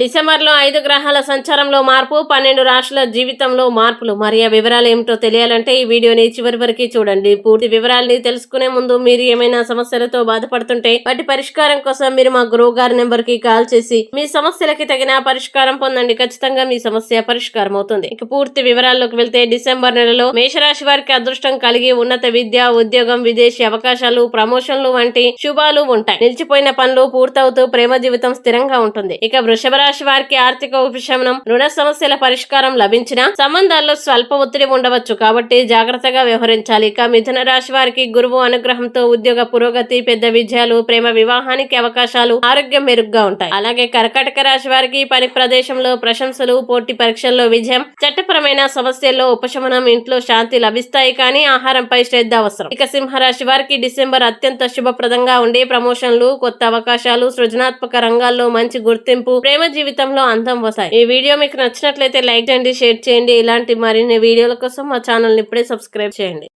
డిసెంబర్లో ఐదు గ్రహాల సంచారంలో మార్పు పన్నెండు రాష్ట్రాల జీవితంలో మార్పులు. మరి ఆ వివరాలు ఏమిటో తెలియాలంటే ఈ వీడియోని చివరి వరకు చూడండి. పూర్తి వివరాలని తెలుసుకునే ముందు మీరు ఏమైనా సమస్యలతో బాధపడుతుంటే వాటి పరిష్కారం కోసం మీరు మా గురువు గారి నెంబర్కి కాల్ చేసి మీ సమస్యలకి తగిన పరిష్కారం పొందండి. ఖచ్చితంగా మీ సమస్య పరిష్కారం అవుతుంది ఇక పూర్తి వివరాల్లోకి వెళ్తే డిసెంబర్ నెలలో మేషరాశి వారికి అదృష్టం కలిగి ఉన్నత విద్య ఉద్యోగం విదేశీ అవకాశాలు ప్రమోషన్లు వంటి శుభాలు ఉంటాయి. నిలిచిపోయిన పనులు పూర్తవుతూ ప్రేమ జీవితం స్థిరంగా ఉంటుంది. ఇక వృషభ రాశి వారికి ఆర్థిక ఉపశమనం రుణ సమస్యల పరిష్కారం లభించిన సంబంధాల్లో స్వల్ప ఒత్తిడి ఉండవచ్చు. కాబట్టి జాగ్రత్తగా వ్యవహరించాలి. ఇక మిథున రాశి వారికి గురువు అనుగ్రహంతో ఉద్యోగ పురోగతి పెద్ద విజయాలు ప్రేమ వివాహానికి అవకాశాలు ఆరోగ్యం మెరుగ్గా ఉంటాయి. అలాగే కర్కాటక రాశి వారికి పని ప్రదేశంలో ప్రశంసలు పోటీ పరీక్షల్లో విజయం చట్టపరమైన సమస్యల్లో ఉపశమనం ఇంట్లో శాంతి లభిస్తాయి కానీ ఆహారంపై శ్రద్ధ అవసరం. ఇక సింహరాశి వారికి డిసెంబర్ అత్యంత శుభప్రదంగా ఉండే ప్రమోషన్లు కొత్త అవకాశాలు సృజనాత్మక రంగాల్లో మంచి గుర్తింపు ప్రేమ జీవితంలో అంతం వస్తాయి ఈ వీడియో మీకు నచ్చినట్లయితే లైక్ చేయండి షేర్ చేయండి. ఇలాంటి మరిన్ని వీడియోల కోసం మా ఛానల్ని ఇప్పుడే సబ్స్క్రైబ్ చేయండి.